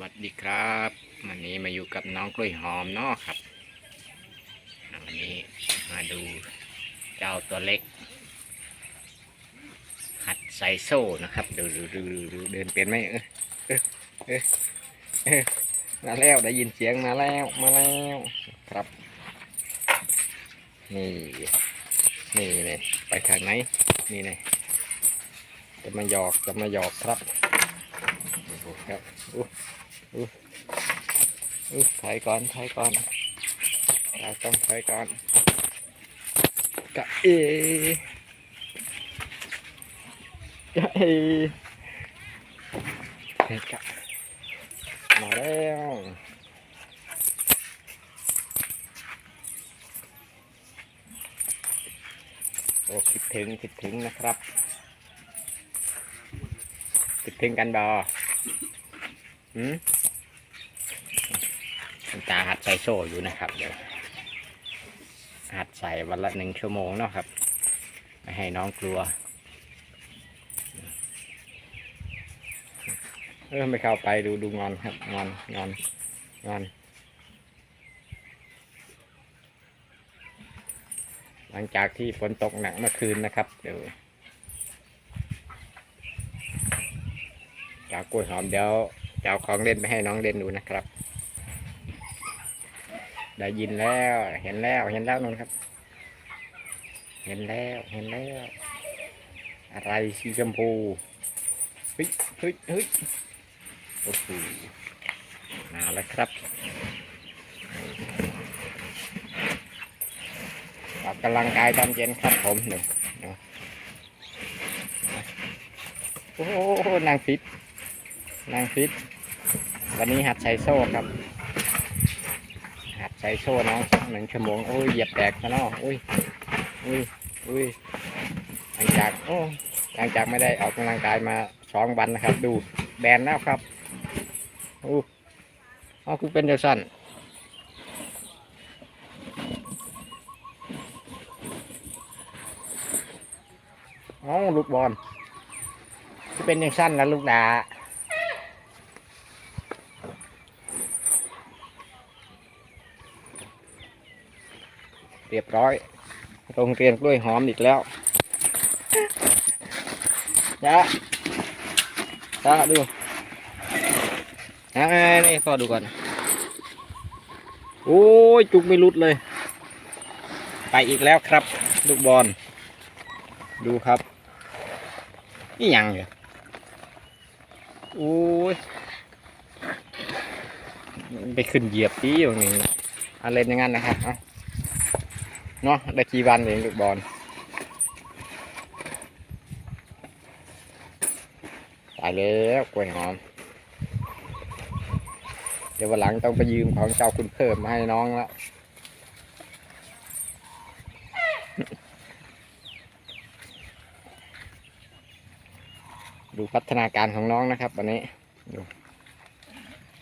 วัสดีครับวันนี้มาอยู่กับน้องกล้วยหอมเนาะครับวันนี้มาดูเจ้าตัวเล็ก หัดใส่โซ่นะครับดูดูดูดูดูเดินเป็นไหมเออเออเออมาแล้วได้ยินเสียงมาแล้วมาแล้วครับนี่นี่เลยไปทางไหนนี่เลยจะมาหยอกจะมาหยอกครับโอ้โหครับ อู้อู้อู้ถอยก่อนถอยก่อนเราต้องถอยก่อนกะเอกะเอเฮ้กะมาแล้วโอ้คิดถึงคิดถึงนะครับคิดถึงกันบอหืม คุณตาหัดใส่โซ่อยู่นะครับ เดี๋ยวหัดใส่วันละหนึ่งชั่วโมงเนาะครับ ไม่ให้น้องกลัวเออไม่เข้าไปดูดูงอนครับงอนงอนงอน หลังจากที่ฝนตกหนักเมื่อคืนนะครับ เดี๋ยวจากกล้วยหอมเดี๋ยวจะเอาของเล่นไปให้น้องเล่นดูนะครับ ได้ยินแล้ว เห็นแล้ว เห็นแล้วนนครับ เห็นแล้ว เห็นแล้ว อะไรสีชมพู เฮ้ยเฮ้ยเฮ้ยโอ้โหมาแล้วครับออกกำลังกายตอนเย็นครับผมหนึ่งโอ้โหนางฟิตนางฟิต วันนี้หัดใช้โซ่ครับ ใช้โซ่น้องสักหนึ่งชั่วโมงโอ้ยเหยียบแตกซะเนาะอุ้ยอุ้ยอุ้ยหลังจากโอ้หลังจากไม่ได้ออกกำลังกายมาสองวันนะครับ ดูแบนแล้วครับโอ้เอคือเป็นเดซันอ๋อลูกบอลคือเป็นยังสั้นแล้วลูกดา รียบร้อย โรงเรียนกล้วยหอมอีกแล้วจ้าจ้าดูอ่นี่ก็ดูก่อน โอ้ย จุกไม่รุดเลย ไปอีกแล้วครับ ลูกบอล ดูครับ นี่ยังเหรอโอ้ยไปขึ้นเหยียบตีอย่างนี้อะไรอย่างนั้นนะครับ เนาะได้กี่วันเองลูกบอลตายแล้วกล้วยหอม เดี๋ยววันหลังต้องไปยืมของเจ้าคุณเพิ่มมาให้น้องแล้วดูพัฒนาการของน้องนะครับวันนี้ดู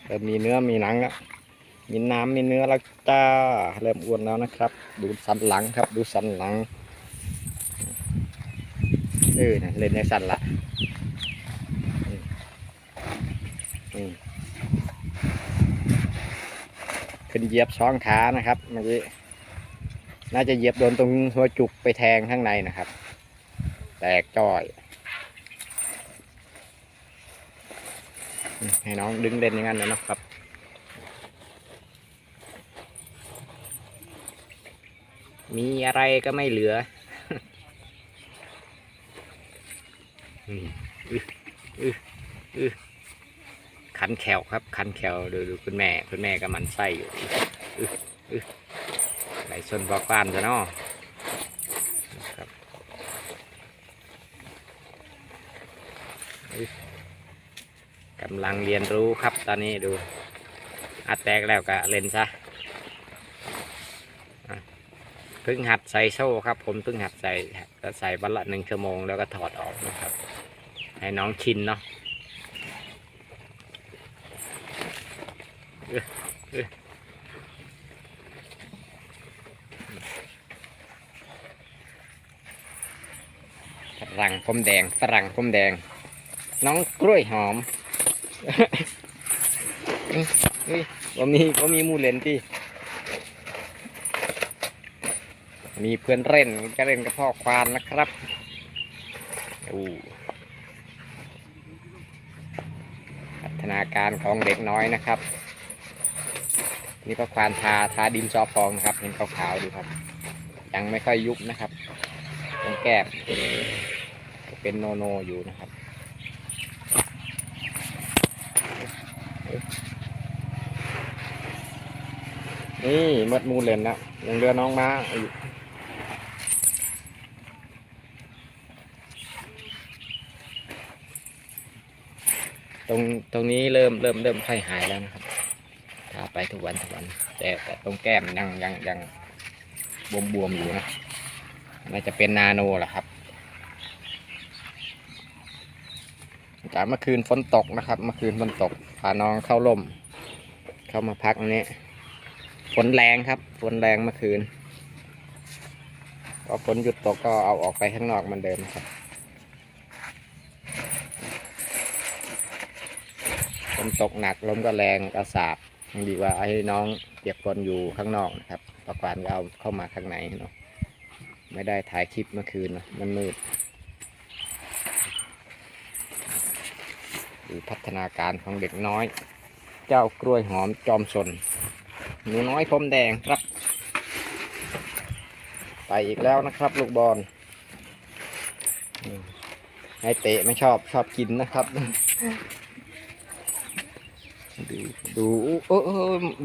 เริ่มมีเนื้อมีหนังแล้วมีน้ำมีเนื้อแล้วจ้าเริ่มอ้วนแล้วนะครับ ดูสันหลังครับ ดูสันหลัง เออนะเล่นในสันละขึ้นเหยียบช้องขานะครับเมื่อกี้น่าจะเหยียบโดนตรงหัวจุกไปแทงข้างในนะครับ แตกจ้อย ให้น้องดึงเล่นอย่างนั้นเลยนะครับ มีอะไรก็ไม่เหลืออืออืออือขันแขวครับ คันแขวดูดูคุณแม่ คุณแม่ก็มันไส้อยู่อื้อซ้อไหลชนบอกบ้านซะเนาะครับกำลังเรียนรู้ครับตอนนี้ดูอัดแตกแล้วก็เล่นซะ เพิ่งหัดใส่โซ่ครับ ผมเพิ่งหัดใส่ก็ใส่วันละหนึ่งชั่วโมงแล้วก็ถอดออกนะครับ ให้น้องชินเนาะฝรั่งผมแดงฝรั่งผมแดง น้องกล้วยหอมเอ้ยเฮ้ยว่มีว่มีมูเลนที่ มีเพื่อนเล่นก็เล่นกับพ่อควานนะครับดูพัฒนาการของเด็กน้อยนะครับ นี่พ่อควานทาทาดินซอฟองนะครับ เห็นขาวๆดูครับ ยังไม่ค่อยยุบนะครับตรงแก้มเป็นโนโนอยู่นะครับนี่มดมูลเลนแล้วยังเรือน้องม้าอยู่ ตรงตรงนี้เริ่มเริ่มเริ่มค่อยหายแล้วนะครับทาไปทุกวันทุกวันแต่แต่ตรงแก้มยังยังยังบวมบวมๆอยู่นะน่าจะเป็นนาโนแหละครับจากเมื่อคืนฝนตกนะครับ เมื่อคืนฝนตกพาน้องเข้าร่ม เข้ามาพักตรงนี้ฝนแรงครับฝนแรงเมื่อคืนพอฝนหยุดตกก็เอาออกไปข้างนอกเหมันเดิมครับ นตกหนักลมก็แรงกระสาบยังดีกว่าให้น้องเปียกฝนอยู่ข้างนอกนะครับประกวานก็เอาเข้ามาข้างในเนาะไม่ได้ถ่ายคลิปเมื่อคืนนะมันมืดดูพัฒนาการของเด็กน้อย เจ้ากล้วยหอมจอมสนหนูน้อยพรมแดงครับ ไปอีกแล้วนะครับ ลูกบอลอืมให้เตะไม่ชอบชอบกินนะครับ ดูดูโอ้โอ้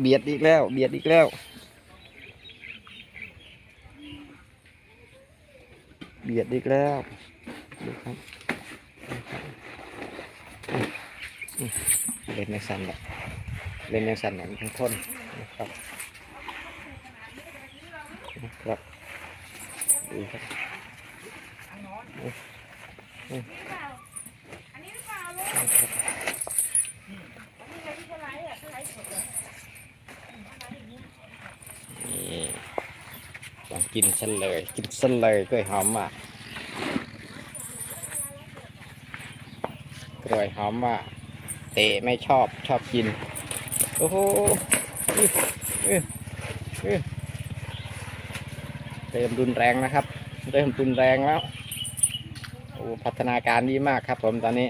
เบียดอีกแล้ว เบียดอีกแล้ว เบียดอีกแล้วดูครับเล่นในสันแบบเล่นในสันแบบทั้งทนนะครับนะครับดูครับนี่ลอง กินฉันเลย กินฉันเลยกล้วยหอมอะกล้วยหอมอะเตะไม่ชอบชอบกิน โอ้โหเริ่มรุนแรงนะครับ เริ่มรุนแรงแล้วโอ้พัฒนาการดีมากครับผมตอนนี้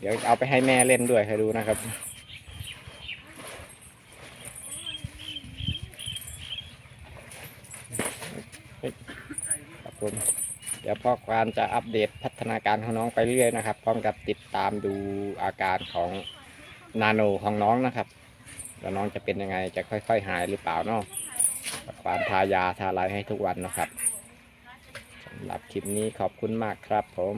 เดี๋ยวเอาไปให้แม่เล่นด้วยให้ดูนะครับผม เพ่อความจะอัปเดตพัฒนาการของน้องไปเรื่อยนะครับพร้อมกับติดตามดูอาการของนาโนของน้องนะครับแล้วน้องจะเป็นยังไงจะค่อย ๆ หายหรือเปล่าเนาะพ่อความทายาทาอะไรให้ทุกวันนะครับสำหรับคลิปนี้ขอบคุณมากครับผม